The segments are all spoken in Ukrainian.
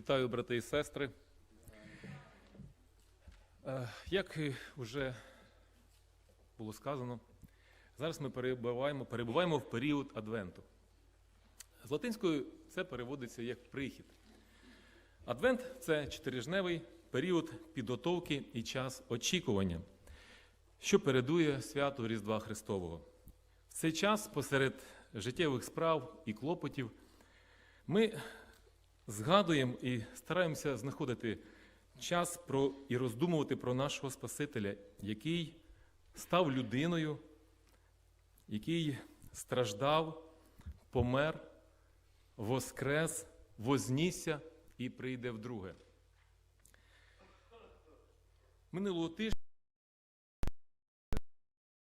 Вітаю, брати і сестри. Е, Як вже було сказано, зараз ми перебуваємо, перебуваємо в період Адвенту. З латинської це переводиться як прихід. Адвент це чотирижневий період підготовки і час очікування, що передує святу Різдва Христового. В цей час посеред життєвих справ і клопотів ми згадуємо і стараємося знаходити час про, і роздумувати про нашого Спасителя, який став людиною, який страждав, помер, воскрес, вознісся і прийде вдруге. Минулого тижня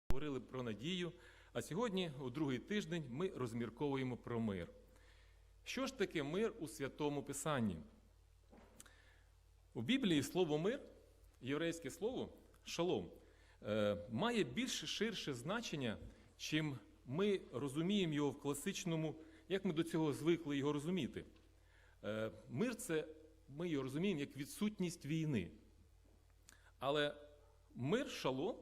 говорили про надію, а сьогодні, у другий тиждень, ми розмірковуємо про мир. Що ж таке мир у Святому Писанні? У Біблії слово мир, єврейське слово шалом, е, має більш ширше значення, чим ми розуміємо його в класичному, як ми до цього звикли його розуміти. Е, Мир це ми його розуміємо як відсутність війни. Але мир шалом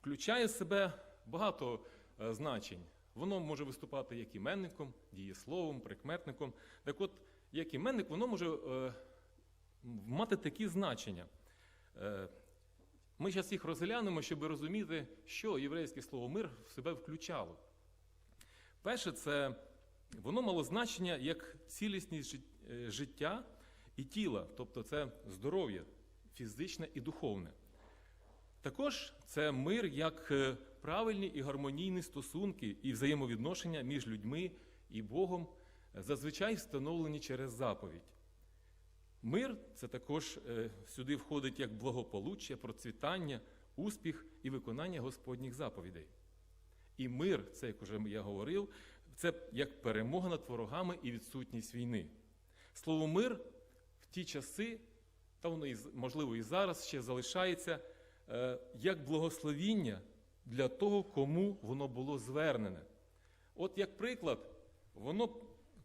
включає в себе багато е, значень. Воно може виступати як іменником, дієсловом, прикметником. Так от, як іменник, воно може е, мати такі значення. Е, ми зараз їх розглянемо, щоб розуміти, що єврейське слово мир в себе включало. Перше, це воно мало значення як цілісність е, життя і тіла, тобто це здоров'я фізичне і духовне. Також це мир як е, правильні і гармонійні стосунки і взаємовідношення між людьми і Богом, е, зазвичай встановлені через заповідь. Мир це також е, сюди входить як благополуччя, процвітання, успіх і виконання Господніх заповідей. І мир, це, як вже я говорив, це як перемога над ворогами і відсутність війни. Слово мир в ті часи, та воно можливо і зараз ще залишається як благословіння для того, кому воно було звернене. От як приклад, воно,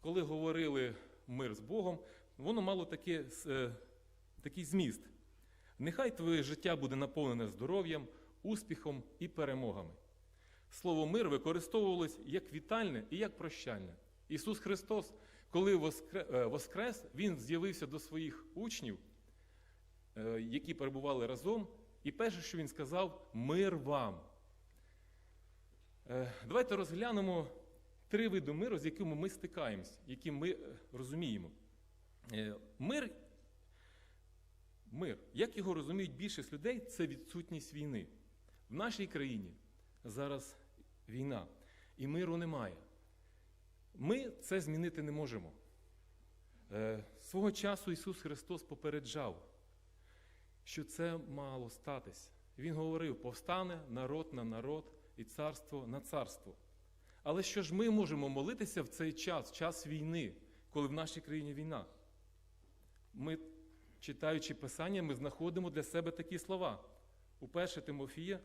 коли говорили мир з Богом, воно мало таке, е, такий зміст. Нехай твоє життя буде наповнене здоров'ям, успіхом і перемогами. Слово мир використовувалось як вітальне і як прощальне. Ісус Христос, коли е, воскрес, Він з'явився до своїх учнів, е, які перебували разом, і перше, що Він сказав, мир вам. Е, Давайте розглянемо три види миру, з якими ми стикаємось, які ми е, розуміємо. Е, Мир, мир, як його розуміють більшість людей, це відсутність війни. В нашій країні зараз війна, і миру немає. Ми це змінити не можемо. Свого часу Ісус Христос попереджав, що це мало статись. Він говорив: повстане народ на народ і царство на царство. Але що ж ми можемо молитися в цей час, час війни, коли в нашій країні війна? Ми, читаючи Писання, ми знаходимо для себе такі слова. У 1 Тимофія,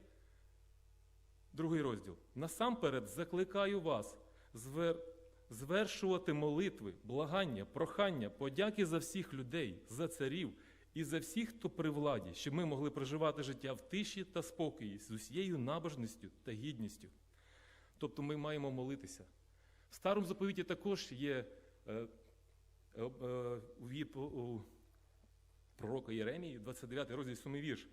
другий розділ. Насамперед закликаю вас звер... звершувати молитви, благання, прохання, подяки за всіх людей, за царів і за всіх, хто при владі, щоб ми могли проживати життя в тиші та спокої з усією набожністю та гідністю. Тобто ми маємо молитися. В старому заповіті також є е, е, е, у пророка Єремії, 29 розділ 7 вірш.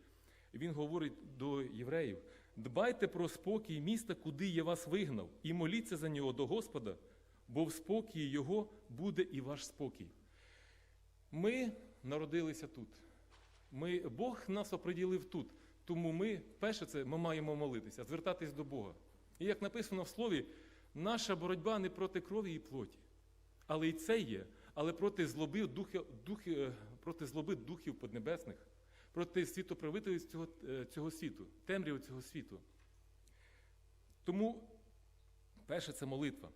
Він говорить до євреїв: дбайте про спокій міста, куди я вас вигнав, і моліться за нього до Господа, бо в спокії Його буде і ваш спокій. Ми народилися тут. Ми, Бог нас оприділив тут. Тому ми, перше, це ми маємо молитися, звертатись до Бога. І як написано в слові, наша боротьба не проти крові і плоті, але і це є, але проти злоби, духи, духи, е, проти злоби духів поднебесних, проти світоправителів цього, е, цього світу, темряви цього світу. Тому, перше, це молитва.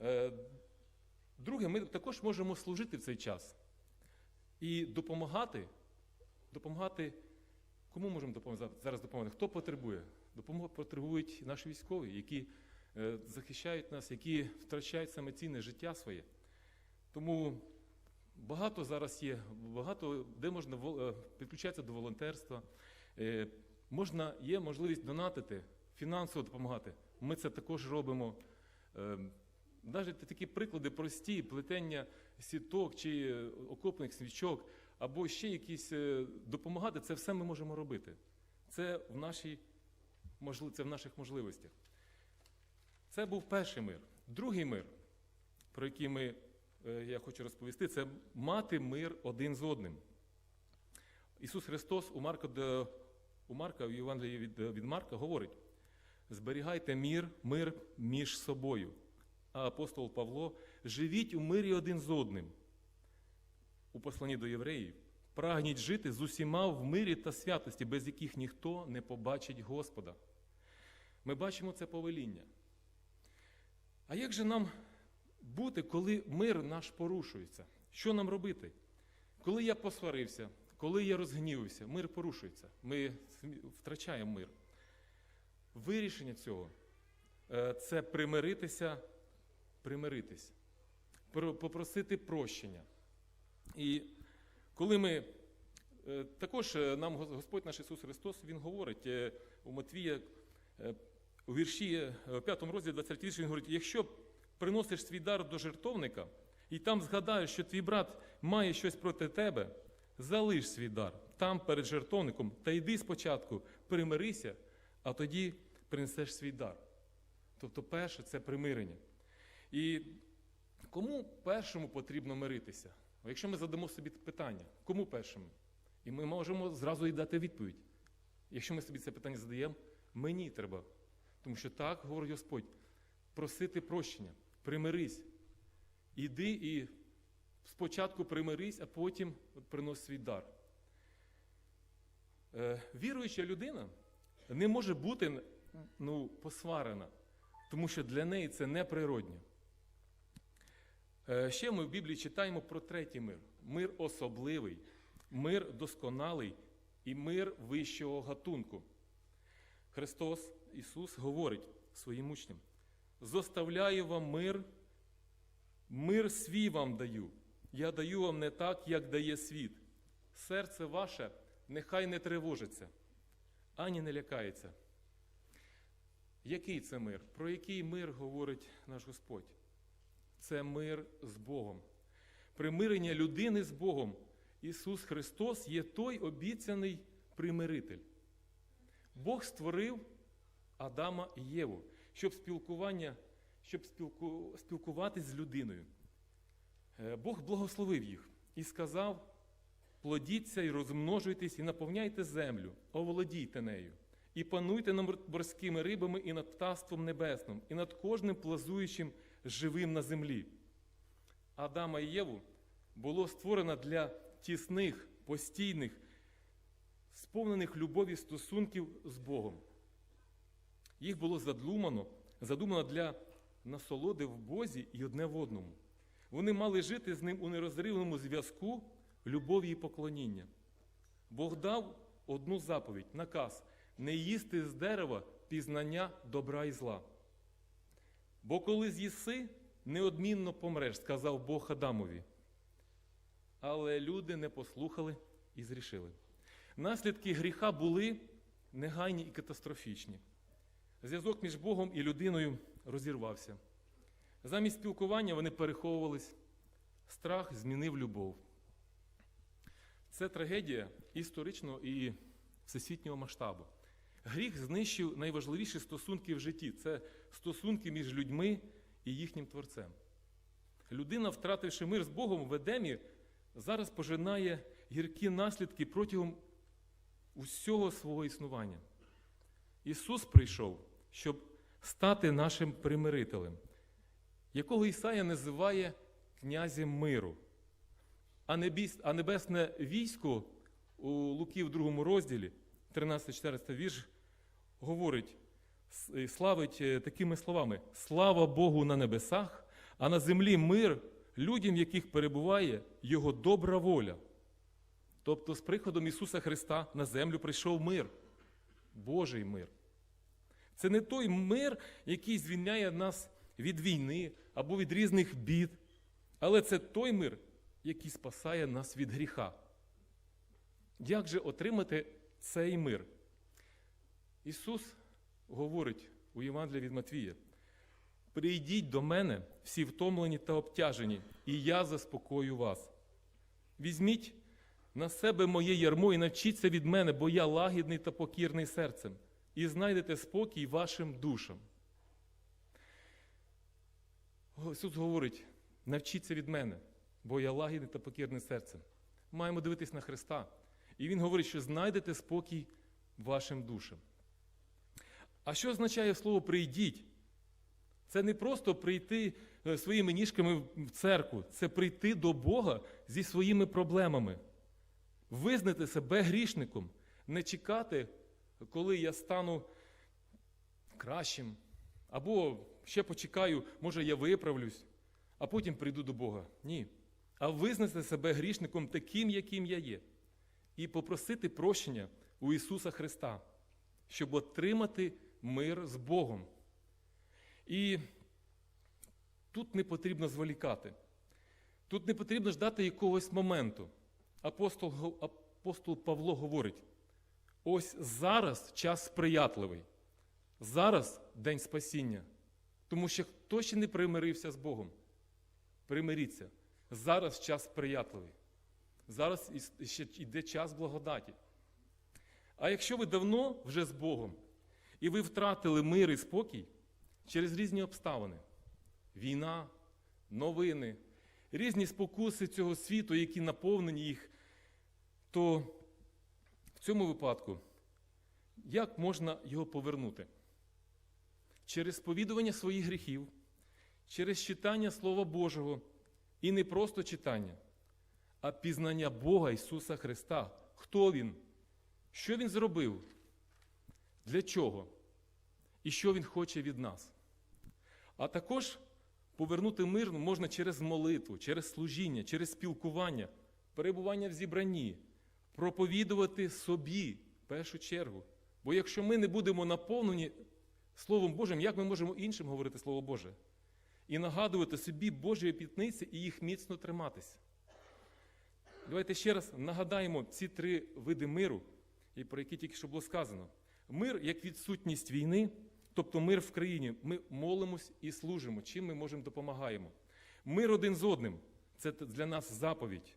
Е, Друге, ми також можемо служити в цей час і допомагати, допомагати. Кому можемо допомагати? Зараз допомагати? Хто потребує? Допомогу потребують наші військові, які е, захищають нас, які втрачають саме цінне життя своє. Тому Багато зараз є, багато де можна е, підключатися до волонтерства. Е, Можна, є можливість донатити, фінансово допомагати. Ми це також робимо. Навіть такі приклади прості, плетення сіток чи е, окопних свічок, або ще якісь е, допомагати, це все ми можемо робити. Це в, нашій, це в наших можливостях. Це був перший мир. Другий мир, про який ми, е, я хочу розповісти, це мати мир один з одним. Ісус Христос у Марка, у Марка в Євангелії від, від Марка говорить: зберігайте мір, мир між собою. А апостол Павло, живіть у мирі один з одним. У посланні до євреїв, прагніть жити з усіма в мирі та святості, без яких ніхто не побачить Господа. Ми бачимо це повеління. А як же нам бути, коли мир наш порушується? Що нам робити? Коли я посварився, коли я розгнівився, мир порушується, ми втрачаємо мир. Вирішення цього е, це примиритися, примиритись, попросити прощення. І коли ми е, також е, нам Господь наш Ісус Христос Він говорить е, у Матвія у вірші е, 5 розділі 23 він говорить: якщо приносиш свій дар до жертовника, і там згадаєш, що твій брат має щось проти тебе, залиш свій дар там перед жертовником та йди спочатку, примирися, а тоді принесеш свій дар. Тобто, перше це примирення. І кому першому потрібно миритися? Якщо ми задамо собі питання, кому першому? І ми можемо зразу і дати відповідь. Якщо ми собі це питання задаємо, мені треба. Тому що так говорить Господь, просити прощення, примирись. Іди і спочатку примирись, а потім принось свій дар. Е, Віруюча людина не може бути ну, посварена, тому що для неї це неприродньо. Е, Ще ми в Біблії читаємо про третій мир. Мир особливий, мир досконалий і мир вищого гатунку. Христос Ісус говорить своїм учням: зоставляю вам мир, мир свій вам даю. Я даю вам не так, як дає світ. Серце ваше нехай не тривожиться, ані не лякається. Який це мир? Про який мир говорить наш Господь? Це мир з Богом. Примирення людини з Богом. Ісус Христос є той обіцяний примиритель. Бог створив Адама і Єву, щоб спілкування, щоб спілку, спілкуватись з людиною. Е, Бог благословив їх і сказав: плодіться і розмножуйтесь, і наповняйте землю, оволодійте нею, і пануйте над морськими рибами і над птаством небесним, і над кожним плазуючим живим на землі. Адама і Єву було створено для тісних, постійних, сповнених любові стосунків з Богом. Їх було задумано, задумано для насолоди в Бозі і одне в одному. Вони мали жити з ним у нерозривному зв'язку любові і поклоніння. Бог дав одну заповідь, наказ не їсти з дерева пізнання добра і зла. Бо коли з'їси, неодмінно помреш, сказав Бог Адамові. Але люди не послухали і зрішили. Наслідки гріха були негайні і катастрофічні. Зв'язок між Богом і людиною розірвався. Замість спілкування вони переховувались, страх змінив любов. Це трагедія історичного і всесвітнього масштабу. Гріх знищив найважливіші стосунки в житті це стосунки між людьми і їхнім творцем. Людина, втративши мир з Богом в Едемі, зараз пожинає гіркі наслідки протягом усього свого існування. Ісус прийшов, щоб стати нашим примирителем, якого Ісая називає князем миру. А небесне військо у Луки в другому розділі, 13-14 вірш, говорить, славить е, такими словами: Слава Богу на небесах, а на землі мир людям, в яких перебуває Його добра воля. Тобто, з приходом Ісуса Христа на землю прийшов мир, Божий мир. Це не той мир, який звільняє нас від війни або від різних бід, але це той мир, який спасає нас від гріха. Як же отримати цей мир? Ісус говорить у Євангелії від Матвія: Прийдіть до мене, всі втомлені та обтяжені, і я заспокою вас. Візьміть на себе моє ярмо і навчіться від мене, бо я лагідний та покірний серцем, і знайдете спокій вашим душам. Ісус говорить: навчіться від мене, бо я лагідний та покірний серцем. Маємо дивитись на Христа. І Він говорить, що знайдете спокій вашим душам. А що означає слово прийдіть? Це не просто прийти е, своїми ніжками в церкву, це прийти до Бога зі своїми проблемами, визнати себе грішником, не чекати, коли я стану кращим, або ще почекаю, може я виправлюсь, а потім прийду до Бога. Ні. А визнати себе грішником таким, яким я є, і попросити прощення у Ісуса Христа, щоб отримати мир з Богом. І тут не потрібно зволікати. Тут не потрібно ждати якогось моменту. Апостол, апостол Павло говорить: ось зараз час сприятливий, зараз день спасіння. Тому що хто ще не примирився з Богом? Примиріться. Зараз час сприятливий. Зараз ще йде час благодаті. А якщо ви давно вже з Богом, і ви втратили мир і спокій через різні обставини, війна, новини, різні спокуси цього світу, які наповнені їх, то в цьому випадку як можна його повернути? Через сповідування своїх гріхів, через читання Слова Божого, і не просто читання, а пізнання Бога Ісуса Христа. Хто Він? Що Він зробив? Для чого? І що Він хоче від нас? А також повернути мир можна через молитву, через служіння, через спілкування, перебування в зібранні, проповідувати собі в першу чергу. Бо якщо ми не будемо наповнені Словом Божим, як ми можемо іншим говорити Слово Боже? І нагадувати собі Божі пітниці і їх міцно триматися. Давайте ще раз нагадаємо ці три види миру, про які тільки що було сказано. Мир як відсутність війни, тобто мир в країні. Ми молимось і служимо, чим ми можемо допомагаємо. Мир один з одним це для нас заповідь.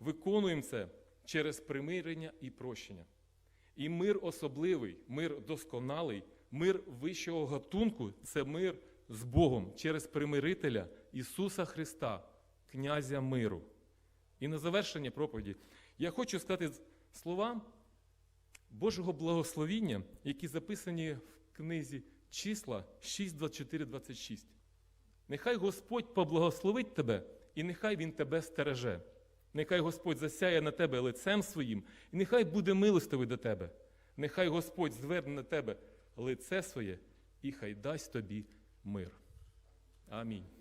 Виконуємо це через примирення і прощення. І мир особливий, мир досконалий, мир вищого гатунку це мир з Богом через примирителя Ісуса Христа, князя миру. І на завершення проповіді я хочу сказати слова Божого благословіння, які записані в книзі числа 6, 24, 26. Нехай Господь поблагословить тебе, і нехай Він тебе стереже. Нехай Господь засяє на тебе лицем своїм, і нехай буде милостивий до тебе. Нехай Господь зверне на тебе лице своє, і хай дасть тобі мир. Амінь.